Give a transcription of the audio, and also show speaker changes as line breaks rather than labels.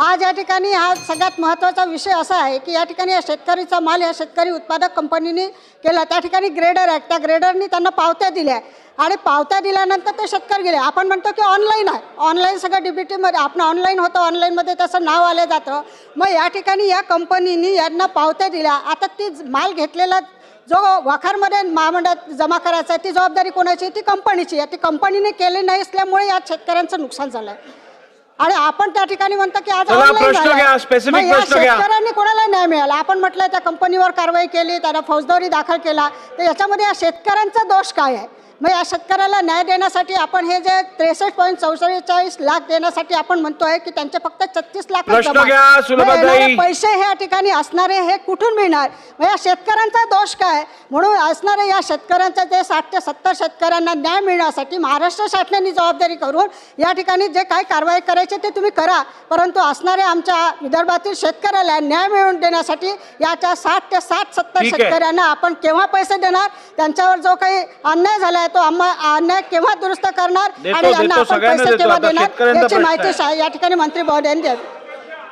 आज या ठिकाणी हा सगळ्यात महत्त्वाचा विषय असा आहे की या ठिकाणी या शेतकरीचा माल या शेतकरी उत्पादक कंपनीने केला. त्या ठिकाणी ग्रेडर आहे त्या ग्रेडरनी त्यांना पावत्या दिल्या. आणि पावत्या दिल्यानंतर ते शेतकरी गेले. आपण म्हणतो की ऑनलाईन आहे. ऑनलाईन सगळं डी बी टीमध्ये आपण ऑनलाईन होतं ऑनलाईनमध्ये त्याचं नाव आलं जातं. मग या ठिकाणी या कंपनीने यांना पावत्या दिल्या. आता ती माल घेतलेला जो वखारमध्ये महामंडळात जमा करायचा आहे ती जबाबदारी कोणाची आहे? ती कंपनीची आहे. ती कंपनीने केली नाही असल्यामुळे या शेतकऱ्यांचं नुकसान झालं आहे आणि आपण त्या ठिकाणी म्हणतो की आज
चला,
online
प्रश्न
झालं.
घ्या, specific
मग या
प्रश्न घ्या.
शेतकऱ्यांनी कोणाला न्याय मिळाला आपण म्हटलं त्या कंपनीवर कारवाई केली त्यांना फौजदारी दाखल केला तर याच्यामध्ये या शेतकऱ्यांचा दोष काय आहे मग या शेतकऱ्याला न्याय देण्यासाठी आपण हे जे त्रेसष्ट पॉईंट चौवेचाळीस लाख देण्यासाठी आपण म्हणतोय की त्यांचे फक्त छत्तीस लाख
प्रश्न घ्या, सुलभाताई.
पैसे हे या ठिकाणी असणारे हे कुठून मिळणार? मग या शेतकऱ्यांचा दोष काय? म्हणून असणारे या शेतकऱ्यांचा जे साठ ते सत्तर शेतकऱ्यांना न्याय मिळण्यासाठी महाराष्ट्र शासनाने जबाबदारी करून या ठिकाणी जे काय कारवाई करायची ते तुम्ही करा. परंतु असणाऱ्या आमच्या विदर्भातील शेतकऱ्याला न्याय मिळवून देण्यासाठी याच्या साठ ते साठ सत्तर
ठीक आहे.
शेतकऱ्यांना आपण केव्हा पैसे देणार? त्यांच्यावर जो काही अन्याय झाला आहे तो आम्हा अन्याय केव्हा दुरुस्त करणार? आणि यांना आपण पैसे. केव्हा देणार? याची माहिती या ठिकाणी मंत्री महोदयांनी द्यावी